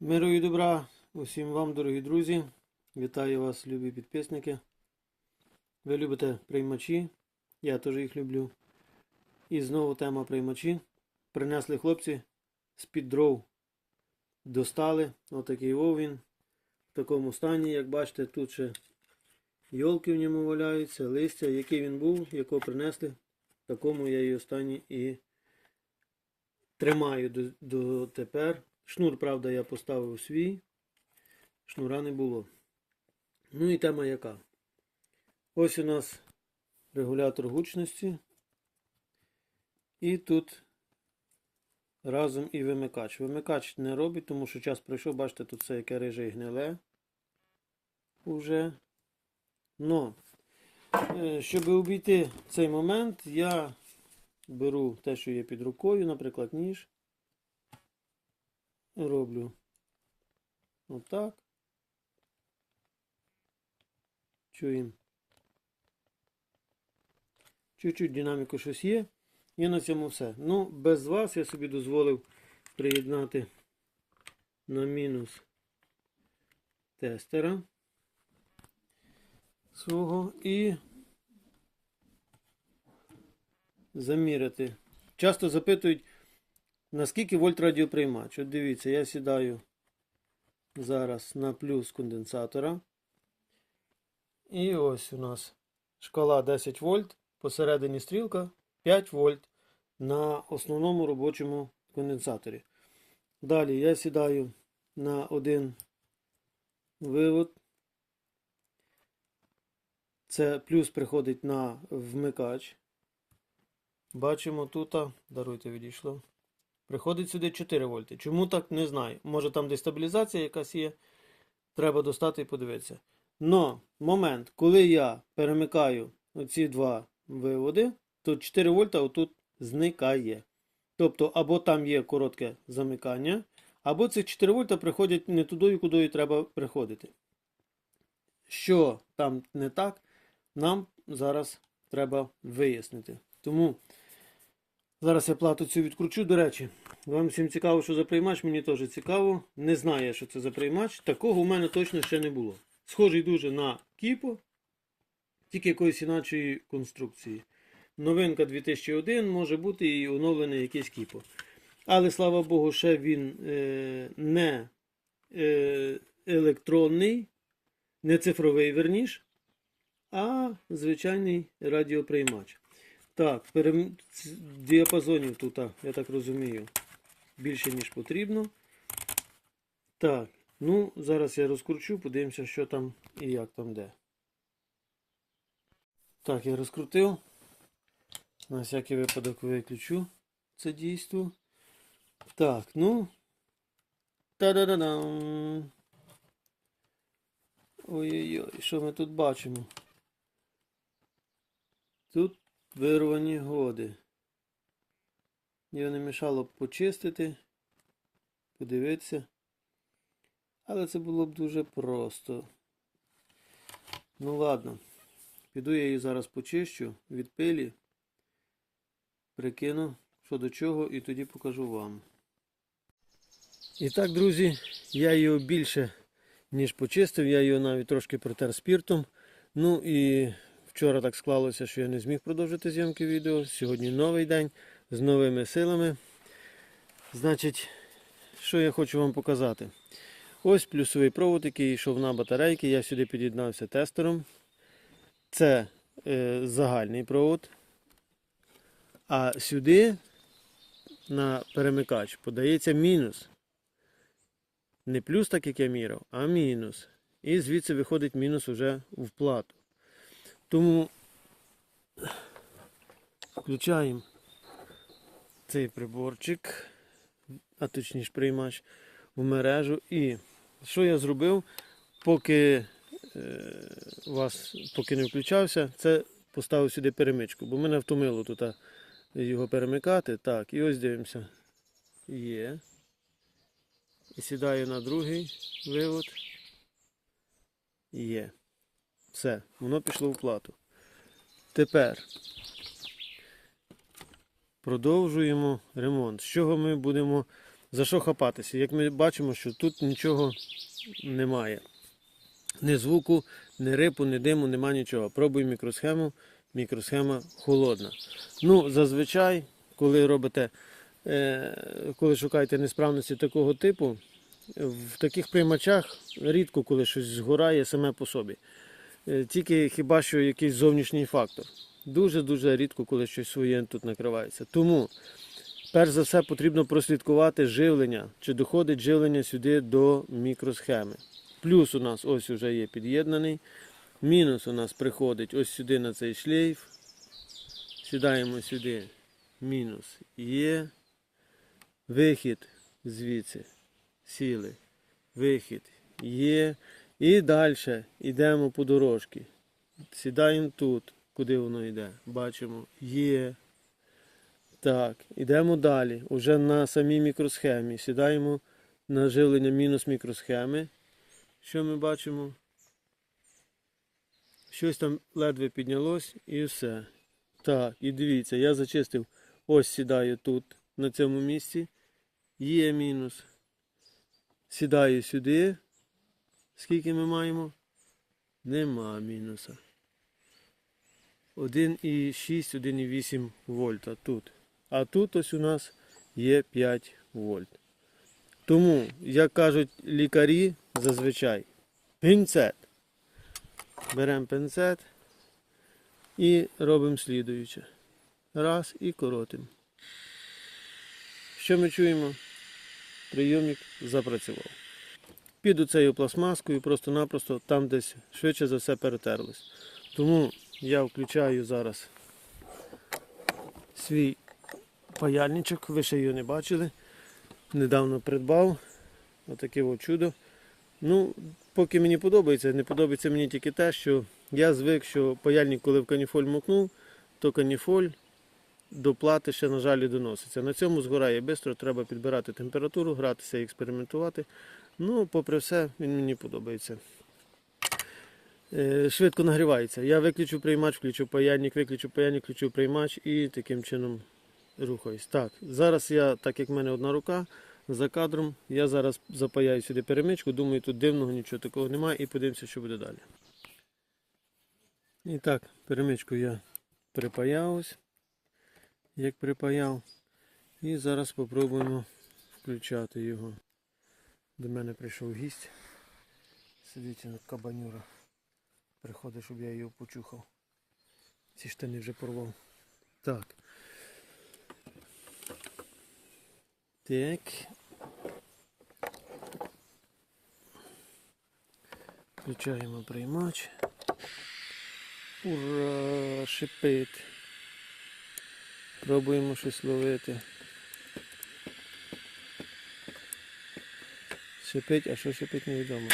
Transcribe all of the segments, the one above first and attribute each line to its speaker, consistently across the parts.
Speaker 1: Миру і добра усім вам, дорогі друзі. Вітаю вас, любі підписники. Ви любите приймачі, я теж їх люблю. І знову тема приймачі. Принесли хлопці з-під дров. Достали. Отакий вов він. В такому стані, як бачите, тут ще йолки в ньому валяються, листя, який він був, якого принесли. Такому я його стані і тримаю до, до тепер. Шнур, правда, я поставив свій. Шнура не було. Ну і тема яка. Ось у нас регулятор гучності. І тут разом і вимикач. Вимикач не робить, тому що час пройшов, бачите, тут все яке риже і гниле. Уже. Но, е, щоб обійти цей момент, я беру те, що є під рукою, наприклад, ніж. Роблю отак. Чуємо. Чуть-чуть динаміку щось є. І на цьому все. Ну, без вас я собі дозволив приєднати на мінус тестера свого і заміряти. Часто запитують, наскільки вольт радіоприймач. От дивіться, я сідаю зараз на плюс конденсатора. І ось у нас шкала 10 вольт, посередині стрілка 5 вольт на основному робочому конденсаторі. Далі я сідаю на один вивод. Це плюс приходить на вмикач. Бачимо тут, даруйте, відійшло. Приходить сюди 4 вольти. Чому так, не знаю. Може там дестабілізація якась є. Треба достати і подивитися. Но момент, коли я перемикаю оці два виводи, то 4 вольта отут зникає. Тобто, або там є коротке замикання, або цих 4 вольта приходять не туди, куди треба приходити. Що там не так, нам зараз треба вияснити. Тому зараз я плату цю відкручу. До речі, вам всім цікаво, що за приймач, мені теж цікаво. Не знаю, що це за приймач. Такого у мене точно ще не було. Схожий дуже на Кіпо, тільки якоїсь інакшої конструкції. Новинка 2001 може бути і оновлений якийсь Кіпо. Але слава Богу, ще він е, не е, електронний, не цифровий верніш, а звичайний радіоприймач. Так, перем... діапазонів тут, я так розумію, більше, ніж потрібно. Так, ну, зараз я розкручу, подивимося, що там і як там де. Так, я розкрутив. На всякий випадок виключу це дійство. Так, ну. Та-да-да-дам. Ой-ой-ой, що ми тут бачимо? Тут вирвані годи. Його не мішало б почистити, подивитися. Але це було б дуже просто. Ну ладно. Піду я її зараз почищу від пилі, прикину, що до чого, і тоді покажу вам. І так, друзі, я його більше, ніж почистив, я його навіть трошки протер спіртом. Ну і вчора так склалося, що я не зміг продовжити зйомки відео. Сьогодні новий день з новими силами. Значить, що я хочу вам показати. Ось плюсовий провод, який йшов на батарейки. Я сюди під'єднався тестером. Це е, загальний провод. А сюди на перемикач подається мінус. Не плюс, так як я міряв, а мінус. І звідси виходить мінус вже в плату. Тому включаємо цей приборчик, а точніше приймач в мережу. І що я зробив, поки е, вас поки не включався, це поставив сюди перемичку, бо мене втомило тут його перемикати. Так, і ось дивимося. Є. І сідаю на другий вивод. Є. Все, воно пішло в плату. Тепер продовжуємо ремонт. З чого ми будемо За що хапатися? Як ми бачимо, що тут нічого немає. Ні звуку, ні рипу, ні диму, нема нічого. Пробуй мікросхему. Мікросхема холодна. Ну, зазвичай, коли робите, е, коли шукаєте несправності такого типу, в таких приймачах рідко коли щось згорає саме по собі. Е, Тільки хіба що якийсь зовнішній фактор. Дуже-дуже рідко, коли щось своє тут накривається. Тому, перш за все, потрібно прослідкувати живлення, чи доходить живлення сюди до мікросхеми. Плюс у нас ось вже є під'єднаний. Мінус у нас приходить ось сюди на цей шлейф. Сідаємо сюди. Мінус є. Вихід звідси. Сіли. Вихід є. І далі йдемо по дорожці. Сідаємо тут, куди воно йде. Бачимо, є. Так, йдемо далі. Уже на самій мікросхемі. Сідаємо на живлення мінус мікросхеми. Що ми бачимо? Щось там ледве піднялось і все. Так, і дивіться, я зачистив. Ось сідаю тут, на цьому місці. Є мінус. Сідаю сюди. Скільки ми маємо? Нема мінуса. 1,6, 1,8 вольта тут. А тут ось у нас є 5 вольт. Тому, як кажуть лікарі, зазвичай пінцет. Беремо пінцет і робимо слідуюче. Раз і коротимо. Що ми чуємо? Прийомник запрацював. Під оцею пластмаскою просто-напросто там десь швидше за все перетерлось. Тому я включаю зараз свій паяльничок, ви ще його не бачили. Недавно придбав. Отаке от чудо. Ну, поки мені подобається, не подобається мені тільки те, що я звик, що паяльник, коли в каніфоль мокнув, то каніфоль до плати ще, на жаль, доноситься. На цьому згорає швидко, треба підбирати температуру, гратися і експериментувати. Ну, попри все, він мені подобається. Е, Швидко нагрівається. Я виключу приймач, включу паяльник, виключу паяльник, включу приймач і таким чином рухаюсь. Так, зараз я, так як в мене одна рука за кадром, я зараз запаяю сюди перемичку. Думаю, тут дивного нічого такого немає і подивимося, що буде далі. І так, перемичку я припаяв ось, як припаяв. І зараз спробуємо включати його. До мене прийшов гість. Сидить на кабанюра. Приходить, щоб я його почухав. Ці штани вже порвав. Так. Так. Включаємо приймач. Ура! Шипить. Пробуємо щось ловити. Шипить, а що шипить невідомо.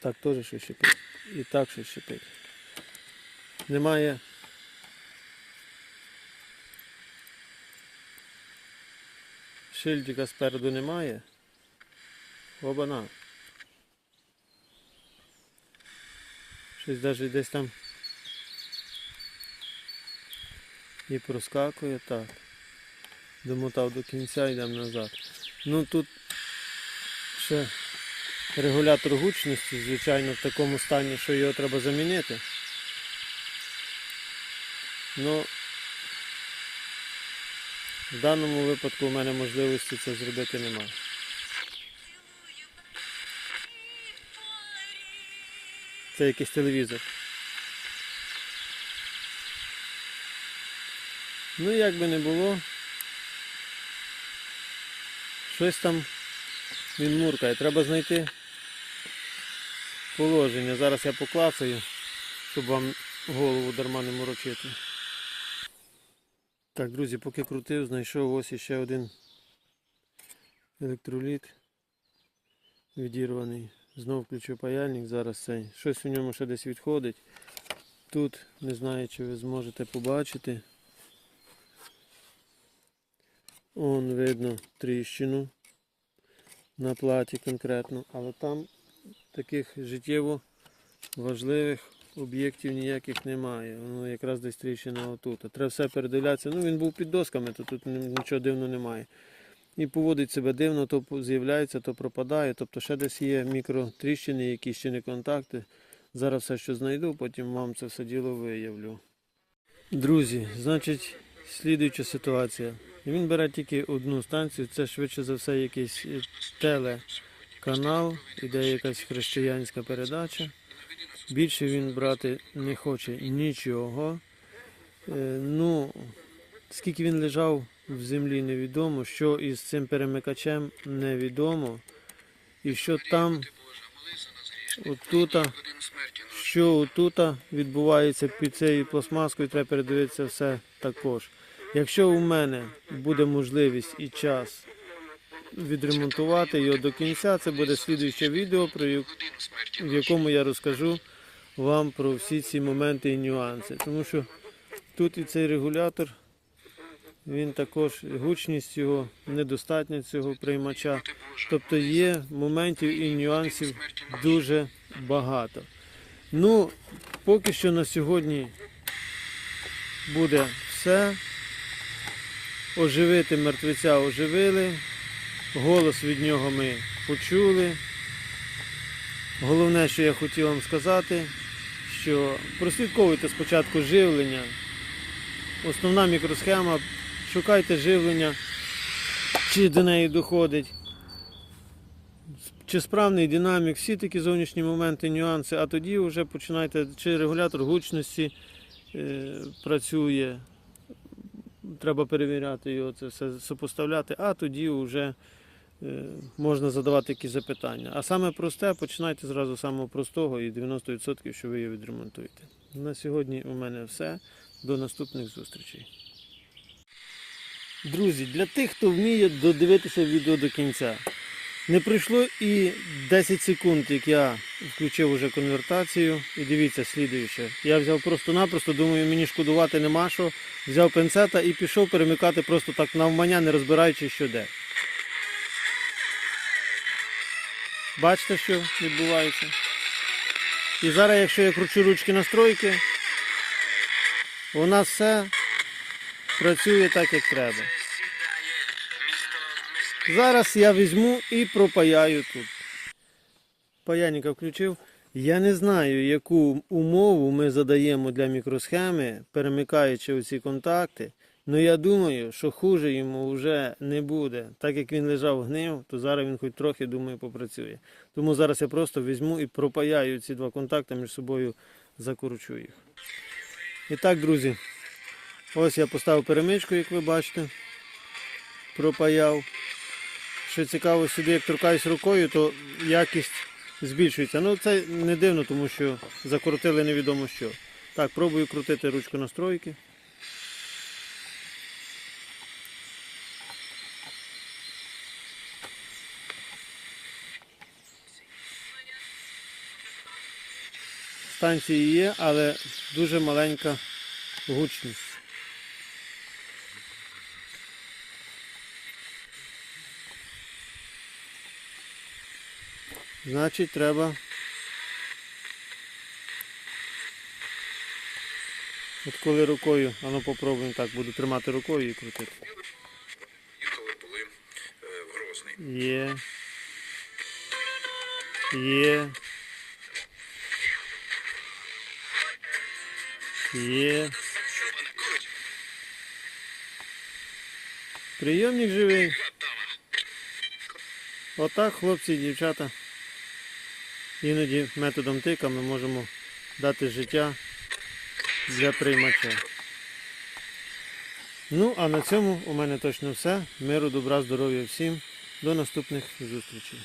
Speaker 1: Так теж щось шипить. І так щось шипить. Немає. Шильдика спереду немає. Обана. Щось навіть десь там і проскакує так. Домотав до кінця йдемо назад. Ну тут ще регулятор гучності, звичайно, в такому стані, що його треба замінити. Ну, в даному випадку у мене можливості це зробити немає. Це якийсь телевізор. Ну, як би не було, щось там він муркає. Треба знайти положення. Зараз я поклацаю, щоб вам голову дарма не морочити. Так, друзі, поки крутив, знайшов ось іще один електроліт відірваний. Знову включу паяльник, зараз цей. Щось у ньому ще десь відходить. Тут не знаю, чи ви зможете побачити. Он видно тріщину на платі конкретно, але там таких життєво важливих об'єктів ніяких немає. Воно якраз десь тріщина отут. А Треба все передивлятися. Ну він був під досками, то тут нічого дивного немає. і поводить себе дивно, то з'являється, то пропадає. Тобто ще десь є мікротріщини, якісь ще не контакти. Зараз все, що знайду, потім вам це все діло виявлю. Друзі, значить, слідуюча ситуація. Він бере тільки одну станцію, це швидше за все якийсь е, телеканал, іде якась християнська передача. Більше він брати не хоче нічого. Е, Ну, скільки він лежав в землі, невідомо, що із цим перемикачем невідомо. І що там, отута, що отута відбувається під цією пластмаскою, треба передивитися все також. Якщо у мене буде можливість і час відремонтувати його до кінця, це буде слідуюче відео, в якому я розкажу вам про всі ці моменти і нюанси. Тому що тут і цей регулятор, він також, гучність його недостатня цього приймача. Тобто є моментів і нюансів дуже багато. Ну, поки що на сьогодні буде все. Оживити мертвеця оживили. Голос від нього ми почули. Головне, що я хотів вам сказати, що прослідковуйте спочатку живлення. Основна мікросхема, шукайте живлення, чи до неї доходить, чи справний динамік, всі такі зовнішні моменти, нюанси, а тоді вже починайте, чи регулятор гучності е, працює, треба перевіряти його, це все сопоставляти, а тоді вже е, можна задавати якісь запитання. А саме просте, починайте зразу з самого простого і 90% що ви його відремонтуєте. На сьогодні у мене все. До наступних зустрічей. Друзі, для тих, хто вміє додивитися відео до кінця. Не пройшло і 10 секунд, як я включив уже конвертацію. І дивіться, слідуюче. Я взяв просто-напросто, думаю, мені шкодувати нема що. Взяв пенцета і пішов перемикати просто так навмання, не розбираючи, що де. Бачите, що відбувається? І зараз, якщо я кручу ручки настройки, у нас все працює так, як треба. Зараз я візьму і пропаяю тут. Паяльника включив. Я не знаю, яку умову ми задаємо для мікросхеми, перемикаючи оці контакти. але я думаю, що хуже йому вже не буде. Так як він лежав гнив, то зараз він хоч трохи, думаю, попрацює. Тому зараз я просто візьму і пропаяю ці два контакти між собою, закручу їх. І так, друзі, ось я поставив перемичку, як ви бачите. Пропаяв. Що цікаво, сюди, як торкаюсь рукою, то якість збільшується. Ну це не дивно, тому що закрутили невідомо що. Так, пробую крутити ручку настройки. Станції є, але дуже маленька гучність. Значить, треба. От коли рукою, а ну попробуємо так, буду тримати рукою і крутити.
Speaker 2: Коли були е, в Грозний.
Speaker 1: Є. Є. Є. Прийомник живий. Отак, хлопці і дівчата. Іноді методом тика ми можемо дати життя для приймача. Ну, а на цьому у мене точно все. Миру, добра, здоров'я всім. До наступних зустрічей.